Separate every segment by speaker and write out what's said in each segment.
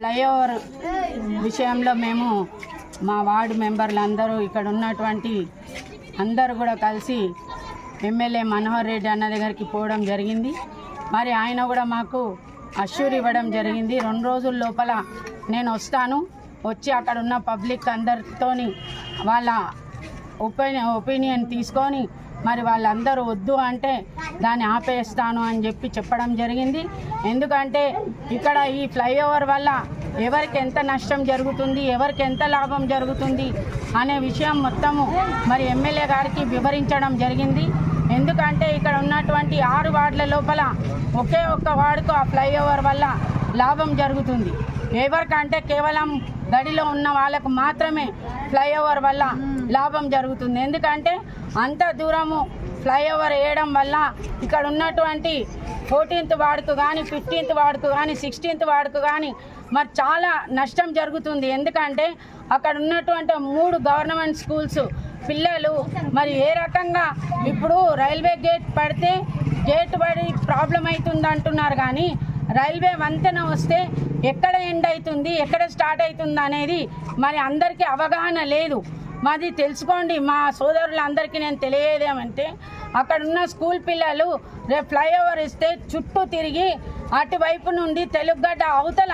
Speaker 1: Flyover విషయంలో మేము మా వార్డు మెంబర్లు అందరూ ఇక్కడ ఉన్నటువంటి అందరూ కూడా కలిసి ఎమ్మెల్యే మనోహర్ రెడ్డి అన్న దగ్గరికి పోవడం జరిగింది. మరి ఆయన కూడా మాకు అష్యూర్ ఇవ్వడం జరిగింది. రెండు రోజుల లోపల నేను వస్తాను. వచ్చి అక్కడ ఉన్న పబ్లిక్ అందరితోని వాళ్ళ ఒపీనియన్ ఒపీనియన్ తీసుకొని మరి వాళ్ళందరూ వద్దు అంటే దాన్ని ఆపేస్తాను అని చెప్పి చెప్పడం జరిగింది. ఎందుకంటే ఇక్కడ ఈ ఫ్లైఓవర్ వల్ల ఎవరికి ఎంత నష్టం జరుగుతుంది ఎవరికి ఎంత లాభం జరుగుతుంది అనే విషయం మొత్తము మరి ఎమ్మెల్యే గారికి వివరించడం జరిగింది. ఎందుకంటే ఇక్కడ ఉన్నటువంటి ఆరు వార్డుల లోపల ఒకే ఒక్క వార్డుకు ఆ ఫ్లైఓవర్ వల్ల లాభం జరుగుతుంది. ఎవరికంటే కేవలం గడిలో ఉన్న వాళ్ళకు మాత్రమే ఫ్లైఓవర్ వల్ల లాభం జరుగుతుంది. ఎందుకంటే అంత దూరము ఫ్లైఓవర్ వేయడం వల్ల ఇక్కడ ఉన్నటువంటి ఫోర్టీన్త్ వార్డుకు కానీ ఫిఫ్టీన్త్ వార్డుకు కానీ సిక్స్టీన్త్ వార్డుకు కానీ మరి చాలా నష్టం జరుగుతుంది. ఎందుకంటే అక్కడ ఉన్నటువంటి మూడు గవర్నమెంట్ స్కూల్స్ పిల్లలు మరి ఏ రకంగా ఇప్పుడు రైల్వే గేట్ పడితే గేట్ పడి ప్రాబ్లం అవుతుంది అంటున్నారు కానీ రైల్వే వంతెన వస్తే ఎక్కడ ఎండ్ అవుతుంది ఎక్కడ స్టార్ట్ అవుతుంది అనేది మరి అందరికీ అవగాహన లేదు. మాది తెలుసుకోండి మా సోదరులందరికీ నేను తెలియదేమంటే అక్కడ ఉన్న స్కూల్ పిల్లలు రేపు ఫ్లైఓవర్ ఇస్తే చుట్టూ తిరిగి అటువైపు నుండి తెలుగుగడ్డ అవతల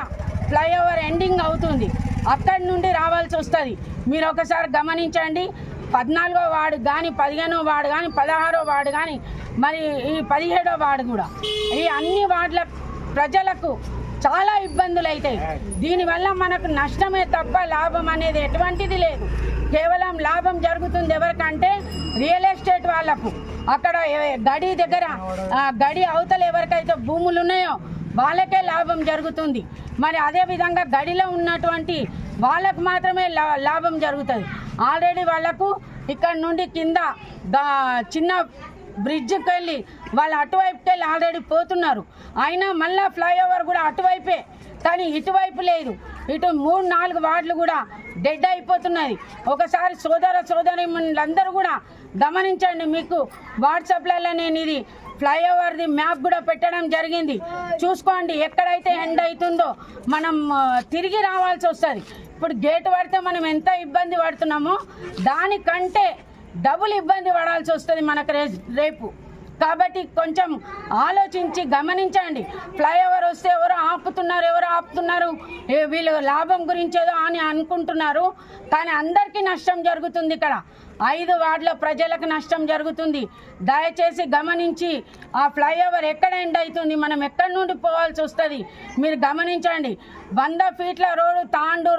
Speaker 1: ఫ్లైఓవర్ ఎండింగ్ అవుతుంది. అక్కడి నుండి రావాల్సి వస్తుంది. మీరు ఒకసారి గమనించండి పద్నాలుగో వార్డు కానీ పదిహేనో వార్డు కానీ పదహారో వార్డు కానీ మరి ఈ పదిహేడో వార్డు కూడా ఈ అన్ని వార్డుల ప్రజలకు చాలా ఇబ్బందులు అవుతాయి దీనివల్ల మనకు నష్టమే తప్ప లాభం అనేది ఎటువంటిది లేదు. కేవలం లాభం జరుగుతుంది ఎవరికంటే రియల్ ఎస్టేట్ వాళ్ళకు. అక్కడ గడి దగ్గర గడి అవతల ఎవరికైతే భూములు ఉన్నాయో వాళ్ళకే లాభం జరుగుతుంది. మరి అదే విధంగా గడిలో ఉన్నటువంటి వాళ్ళకు మాత్రమే లాభం జరుగుతుంది. ఆల్రెడీ వాళ్ళకు ఇక్కడ నుండి కింద చిన్న బ్రిడ్జ్కి వెళ్ళి వాళ్ళు అటువైపుకి వెళ్ళి ఆల్రెడీ పోతున్నారు. అయినా మళ్ళీ ఫ్లైఓవర్ కూడా అటువైపే. కానీ ఇటువైపు లేదు. ఇటు మూడు నాలుగు వార్డులు కూడా డెడ్ అయిపోతున్నది ఒకసారి సోదర సోదరిమణులందరూ కూడా గమనించండి మీకు. వాట్సాప్లలో నేను ఇది ఫ్లైఓవర్ది మ్యాప్ కూడా పెట్టడం జరిగింది. చూసుకోండి ఎక్కడైతే ఎండ్ అవుతుందో మనం తిరిగి రావాల్సి వస్తుంది. ఇప్పుడు గేట్ పడితే మనం ఎంత ఇబ్బంది పడుతున్నామో దానికంటే డబుల్ ఇబ్బంది పడాల్సి వస్తుంది మనకు రేపు. కాబట్టి కొంచెం ఆలోచించి గమనించండి. ఫ్లైఓవర్ వస్తే ఎవరు ఆపుతున్నారు ఎవరు ఆపుతున్నారు? వీళ్ళు లాభం గురించి ఏదో అని అనుకుంటున్నారు. కానీ అందరికీ నష్టం జరుగుతుంది ఇక్కడ. ఐదు వార్డుల ప్రజలకు నష్టం జరుగుతుంది. దయచేసి గమనించి ఆ ఫ్లైఓవర్ ఎక్కడ ఎండ్ అవుతుంది? మనం ఎక్కడి నుండి పోవాల్సి వస్తుంది? మీరు గమనించండి. వంద ఫీట్ల రోడ్డు తాండూరు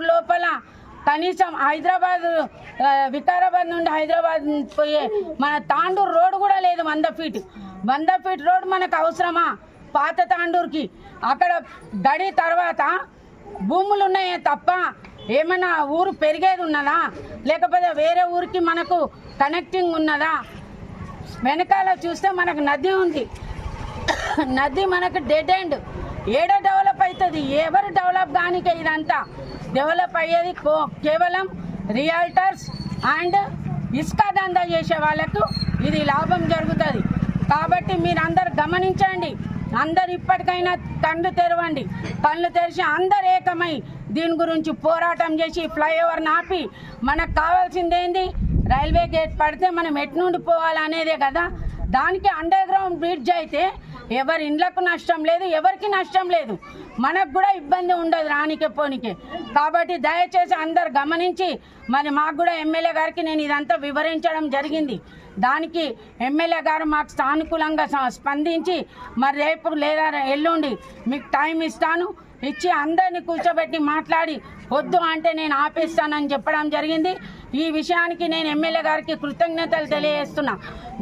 Speaker 1: కనీసం హైదరాబాద్ వికారాబాద్ నుండి హైదరాబాద్ పోయే మన తాండూరు రోడ్డు కూడా లేదు వంద ఫీట్. వంద ఫీట్ రోడ్డు మనకు అవసరమా? పాత తాండూరుకి. అక్కడ గడి తర్వాత భూములు ఉన్నాయే తప్ప ఏమైనా ఊరు పెరిగేది ఉన్నదా? లేకపోతే వేరే ఊరికి మనకు కనెక్టింగ్ ఉన్నదా? వెనకాల చూస్తే మనకు నది ఉంది. నది మనకు డెడ్ ఎండ్ ఏడ అవుతుంది. ఎవరు డెవలప్ కానికే ఇదంతా. డెవలప్ అయ్యేది కో- కేవలం రియల్టర్స్ అండ్ ఇసుక దందా చేసే వాళ్ళకు ఇది లాభం జరుగుతుంది. కాబట్టి మీరు అందరు గమనించండి. అందరు ఇప్పటికైనా కళ్ళు తెరవండి. కళ్ళు తెరిచి అందరు ఏకమై దీని గురించి పోరాటం చేసి ఫ్లైఓవర్ నాపి. మనకు కావాల్సిందేంది రైల్వే గేట్ పడితే మనం ఎటు నుండి పోవాలనేదే కదా. దానికి అండర్ గ్రౌండ్ బ్రిడ్జ్ అయితే ఎవరి ఇండ్లకు నష్టం లేదు ఎవరికి నష్టం లేదు. మనకు కూడా ఇబ్బంది ఉండదు రానికే పోనికే. కాబట్టి దయచేసి అందరు గమనించి మరి మాకు కూడా ఎమ్మెల్యే గారికి నేను ఇదంతా వివరించడం జరిగింది. దానికి ఎమ్మెల్యే గారు మాకు సానుకూలంగా స్పందించి మరి రేపు లేదా ఎల్లుండి మీకు టైం ఇస్తాను. ఇచ్చి అందరిని కూర్చోబెట్టి మాట్లాడి వద్దు అంటే నేను ఆపేస్తానని చెప్పడం జరిగింది. ఈ విషయానికి నేను ఎమ్మెల్యే గారికి కృతజ్ఞతలు తెలియజేస్తున్నా.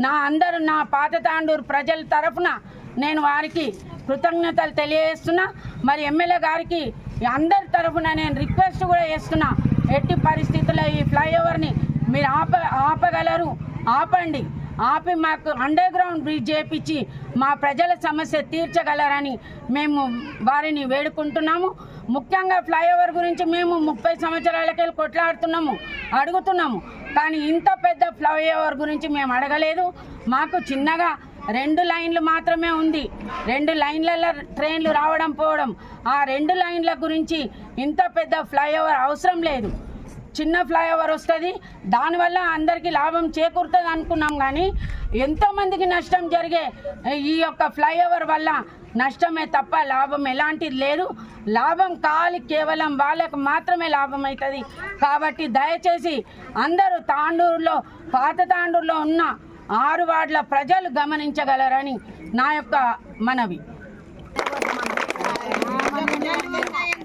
Speaker 1: నా అందరూ నా పాత తాండూరు ప్రజల తరఫున నేను వారికి కృతజ్ఞతలు తెలియజేస్తున్నా. మరి ఎమ్మెల్యే గారికి అందరి తరఫున నేను రిక్వెస్ట్ కూడా చేస్తున్నా. ఎట్టి పరిస్థితుల్లో ఈ ఫ్లైఓవర్ని మీరు ఆప ఆపగలరు. ఆపండి. ఆపి మాకు అండర్ గ్రౌండ్ బ్రిడ్జ్ చేపించి మా ప్రజల సమస్య తీర్చగలరని మేము వారిని వేడుకుంటున్నాము. ముఖ్యంగా ఫ్లైఓవర్ గురించి మేము ముప్పై సంవత్సరాలకి కొట్లాడుతున్నాము అడుగుతున్నాము. కానీ ఇంత పెద్ద ఫ్లైఓవర్ గురించి మేము అడగలేదు. మాకు చిన్నగా రెండు లైన్లు మాత్రమే ఉంది. రెండు లైన్లలో ట్రైన్లు రావడం పోవడం. ఆ రెండు లైన్ల గురించి ఇంత పెద్ద ఫ్లైఓవర్ అవసరం లేదు. చిన్న ఫ్లైఓవర్ వస్తుంది. దానివల్ల అందరికీ లాభం చేకూరుతుంది అనుకున్నాం కానీ ఎంతోమందికి నష్టం జరిగే ఈ యొక్క ఫ్లైఓవర్ వల్ల నష్టమే తప్ప లాభం ఎలాంటిది లేదు. లాభం కావాలి కేవలం వాళ్ళకు మాత్రమే లాభం అవుతుంది కాబట్టి దయచేసి అందరూ తాండూరులో పాత తాండూరులో ఉన్న ఆరు వార్డుల ప్రజలు గమనించగలరని నా యొక్క మనవి.